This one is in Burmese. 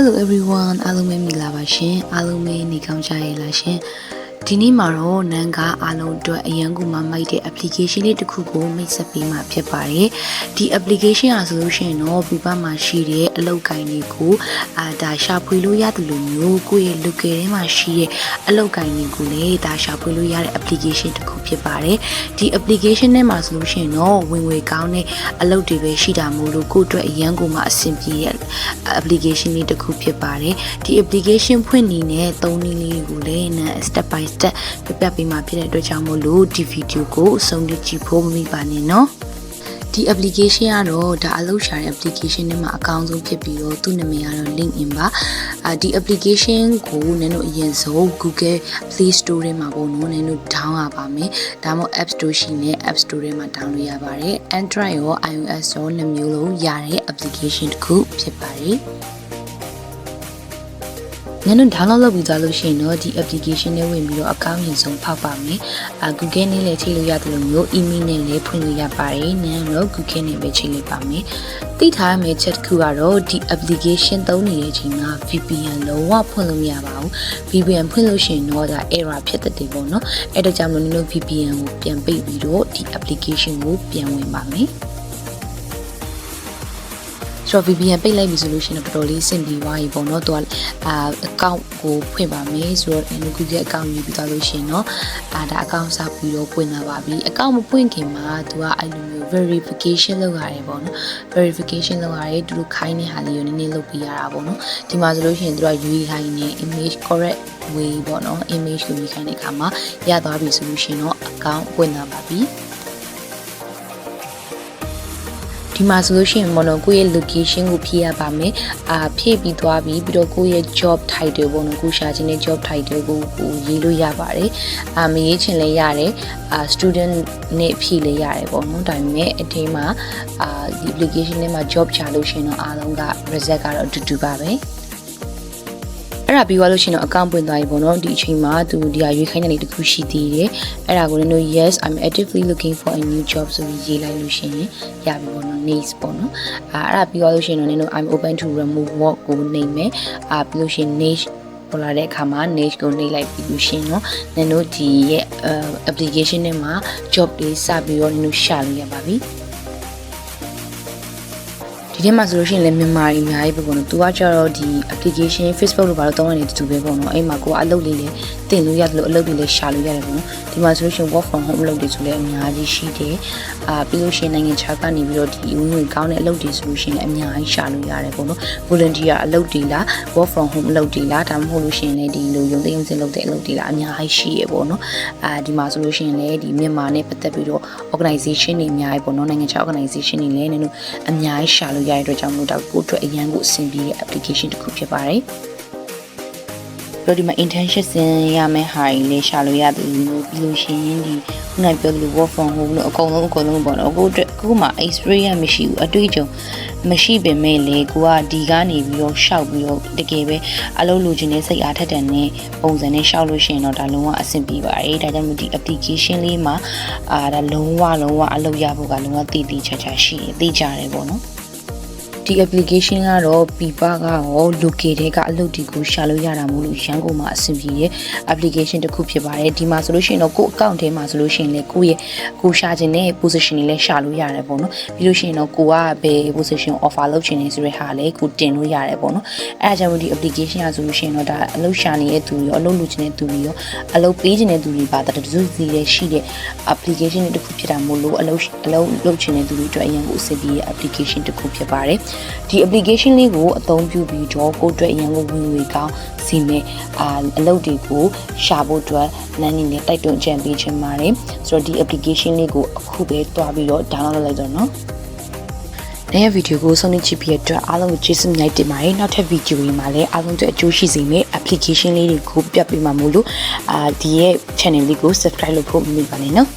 Hello everyone အားလုံးပဲမင်္ဂလာပါရှင်အားလုံးပဲနေကောင်းကြရဲ့လားရှင် ဒီနေ့မှာတော့နန်းကားအားလုံးအတွက်အရန်ကူမမိုက်တဲ့ application လေးတစ်ခုကိုမိတ်ဆက်ပေးမှာဖြစ်ပါတယ်ဒီ application อ่ะဆိုလို့ရှိရင်တော့ပြပမှာရှိတဲ့အလောက်ကိုင်းတွေကိုအာဒါရှာဖွေလို့ရတယ်လို့မျိုးကိုယ့်ရဲ့ local ထဲမှာရှိတဲ့အလောက်ကိုင်းတွေကိုလည်းဒါရှာဖွေလို့ရတဲ့ application တစ်ခုဖြစ်ပါတယ်ဒီ application ထဲမှာဆိုလို့ရှိရင်တော့ဝင်ငွေကောင်းတဲ့အလုပ်တွေပဲရှိတာမို့လို့ကိုယ့်အတွက်အရန်ကိုမှအဆင်ပြေတဲ့ application လေးတစ်ခုဖြစ်ပါတယ်ဒီ application ဖွင့်နေနဲ့သုံးနည်းလေးကိုလည်းနံ step by step ပြပြပေးမှာဖြစ်တဲ့အတွက်ကြောင့်မို့လို့ဒီ video ကိုအဆုံးထိကြည့်ဖို့မမိပါနဲ့နော်ဒီ application ကတော့ဒါအလုပ်ရှာတဲ့ application တွေမှာအကောင်းဆုံးဖြစ်ပြီးတော့သူ့နာမည်ကတော့ LinkedIn ပါအာဒီ application ကိုနင်တို့အရင်ဆုံး Google Play Store ထဲမှာပေါ့နော်နင်တို့ down ရပါမယ်ဒါမှမဟုတ် App Store ရှိနေ App Store ထဲမှာ down လို့ရပါတယ် Android ရော iOS ရောနှစ်မျိုးလုံးရတဲ့ application တစ်ခုဖြစ်ပါတယ် နင်တို့ download လုပ်ပြီးသားလို့ရှိရင်တော့ဒီ application နဲ့ဝင်ပြီးတော့အကောင့်ရင်ဆုံးဖောက်ပါမယ်။အာ Google နဲ့လည်းချိန်လို့ရတယ်လို့မျိုး email နဲ့လည်းဖွင့်လို့ရပါတယ်။နင်တို့ Google နဲ့ပဲချိန်လိုက်ပါမယ်။သိထားရမယ့်ချက်တစ်ခုကတော့ဒီ application သုံးနေတဲ့အချိန်မှာ VPN လုံးဝဖွင့်လို့မရပါဘူး။ VPN ဖွင့်လို့ရှိရင်တော့ဒါ error ဖြစ်တဲ့တယ်ပေါ့နော်။အဲ့ဒါကြောင့်မလို့နင်တို့ VPN ကိုပြန်ပိတ်ပြီးတော့ဒီ application ကိုပြန်ဝင်ပါမယ်။ ဆိုတော့ VPN ပိတ်လိုက်ပြီဆိုလို့ရှိရင်တော့တော်တော်လေးအဆင်ပြေသွားပြီပေါ့နော်သူကအာ account ကိုဖွင့်ပါမယ်ဆိုတော့ Google account ယူပြီးသွားလို့ရှိရင်တော့အာဒါ account စပြီးတော့ဖွင့်လာပါပြီ account မဖွင့်ခင်မှာသူကအဲ့လိုမျိုး verification လုပ်ရတယ်ပေါ့နော် verification လုပ်ရတယ်သူတို့ခိုင်းတဲ့ဟာလေးကိုနည်းနည်းလုပ်ပြရတာပေါ့နော်ဒီမှာဆိုလို့ရှိရင်သူက UI ခိုင်းနေ image correct way ပေါ့နော် image ကိုယူခိုင်းတဲ့အခါမှာရသွားပြီဆိုလို့ရှိရင်တော့ account ဖွင့်လာပါပြီ ဒီမှာဆိုလို့ရှိရင်ပေါ့နော်ကိုယ့်ရဲ့ location ကိုဖြည့်ရပါမယ်အာဖြည့်ပြီးသွားပြီပြီးတော့ကိုယ့်ရဲ့ job title ပေါ့နော်ကိုရှာခြင်းတဲ့ job title ကိုကိုရေးလို့ရပါတယ်အာမရေးချင်လည်းရတယ်အာ student နဲ့ဖြည့်လည်းရတယ်ပေါ့နော်ဒါပေမဲ့အထင်းမှာအာဒီ application ထဲမှာ job ချလို့ရှိရင်တော့အားလုံးက result ကတော့အတူတူပါပဲ အဲ့ဒါပြီးသွားလို့ရှိရင်တော့ account ပွင့်သွားပြီပေါ့နော်ဒီအချိန်မှာသူဒီဟာရွေးခိုင်းတဲ့နေတစ်ခုရှိသေးတယ်အဲ့ဒါကိုလည်းတို့ yes i'm actively looking for a new job ဆိုပြီးရေးလိုက်လို့ရှိရင်ရပြီပေါ့နော် needs ပေါ့နော်အာအဲ့ဒါပြီးသွားလို့ရှိရင်တော့နင်တို့ i'm open to remote work ကိုနှိပ်မယ်အာပြီးလို့ရှိရင် niche ပေါ်လာတဲ့အခါမှာ niche ကိုနှိပ်လိုက်ပြီးလို့ရှိရင်တော့နင်တို့ဒီရဲ့ application ထဲမှာ job တွေစပြီးတော့နင်တို့ရှာလို့ရပါပြီ ဒီထဲမှာဆိုလို့ရှိရင်လည်းမြန်မာတွေအများကြီးပဲပေါ့နော်။ तू ကကြတော့ဒီ application Facebook လို့ပါတော့တောင်းရနေတူပဲပေါ့နော်။အဲ့မှာကိုကအလုပ်လေးလည်းတင်လို့ရတယ်လို့အလုပ်တွေလည်းရှာလို့ရတယ်ပေါ့နော်။ဒီမှာဆိုလို့ရှိရင် work from home အလုပ်တွေဆိုလည်းအများကြီးရှိတယ်။အာပြီးလို့ရှိရင်နိုင်ငံခြားကနေပြီးတော့ဒီဝင်ဝင်ကောင်းတဲ့အလုပ်တွေဆိုလို့ရှိရင်လည်းအများကြီးရှာလို့ရတယ်ပေါ့နော်။ volunteer အလုပ်တွေလား work from home အလုပ်တွေလားဒါမှမဟုတ်လို့ရှိရင်လည်းဒီလိုရုံသိမ်းစင်လုပ်တဲ့အလုပ်တွေလားအများကြီးရှိရပေါ့နော်။အာဒီမှာဆိုလို့ရှိရင်လည်းဒီမြန်မာနဲ့ပတ်သက်ပြီးတော့ organization တွေအများကြီးပေါ့နော်နိုင်ငံခြား organization တွေလည်းနင်တို့အများကြီးရှာလို့ရတဲ့အတွက်ကြောင့်မို့တော့ကိုယ့်အတွက်အရန်ကိုအဆင်ပြေတဲ့ application တစ်ခုဖြစ်ပါတယ်။တော့ဒီမှာ internship ဆင်ရမယ့်ဟာတွေလည်းရှာလို့ရတယ်လို့ပြီးလို့ရှိရင်ဒီခုနပြောသလို work from home လို့အကုန်လုံးအကုန်လုံးပေါ့နော်အခုအတွက်အခုမှ experience မရှိဘူးအတွေ့အကြုံမရှိပင်မဲ့လေကိုကဒီကနေပြီးတော့ရှောက်ပြီးတော့တကယ်ပဲအလုပ်လိုချင်တဲ့စိတ်အားထက်တန်တဲ့ပုံစံနဲ့ရှောက်လို့ရှိရင်တော့ဒါလုံးဝအဆင်ပြေပါတယ်ဒါကြောင့်မို့ဒီ application လေးမှာအာဒါလုံးဝလုံးဝအလုပ်ရဖို့ကလုံးဝတည်တည်ချာချာရှိတယ်သိကြတယ်ပေါ့နော် ဒီ application ကတော့ပြပကရော local တွေကအလုပ်တွေကိုရှာလို့ရတာမို့လို့ရန်ကုန်မှာအဆင်ပြေတဲ့ application တစ်ခုဖြစ်ပါတယ်ဒီမှာဆိုလို့ရှိရင်တော့ကိုယ့် account ထဲမှာဆိုလို့ရှိရင်လည်းကိုယ့်ရဲ့ကိုရှာခြင်းတဲ့ position တွေလည်းရှာလို့ရတယ်ပေါ့နော်ပြီးလို့ရှိရင်တော့ကိုကဘယ် position offer လုပ်ချင်နေဆိုတဲ့ဟာလည်းကိုတင်လို့ရတယ်ပေါ့နော်အဲအကြောင်းဒီ application ကဆိုလို့ရှိရင်တော့ဒါအလုပ်ရှာနေတဲ့သူရောအလုပ်လုပ်ချင်တဲ့သူရောအလုပ်ပေးချင်တဲ့သူတွေပါတတူစီလည်းရှိတဲ့ application တွေတစ်ခုဖြစ်တာမို့လို့အလုပ်အလုပ်လုပ်ချင်တဲ့သူတွေအတွက်အရင်ကိုအဆင်ပြေတဲ့ application တစ်ခုဖြစ်ပါတယ်ဒီ application လေးကိုအသုံးပြုပြီးတော့ကိုယ့်အတွက်အရင်ကိုဝင်ငွေကောင်းစီမယ်အာအလုပ်တွေကိုရှာဖို့အတွက်လမ်းနေနဲ့တိုက်တွန်းကြံပေးချင်ပါတယ်ဆိုတော့ဒီ application လေးကိုအခုပဲတွားပြီးတော့ download လုပ်လိုက်တော့နော်တဲ့ဗီဒီယိုကိုဆုံးဖြတ်ချပြီးအတွက်အားလုံးကိုကျေးဇူးများတင်ပါတယ်နောက်ထပ်ဗီဒီယိုတွေမှာလည်းအားလုံးတို့အကျိုးရှိစေမယ့် application လေးတွေကိုပြပေးမှာမို့လို့အာဒီရဲ့ channel လေးကို subscribe လုပ်ဖို့မမေ့ပါနဲ့နော်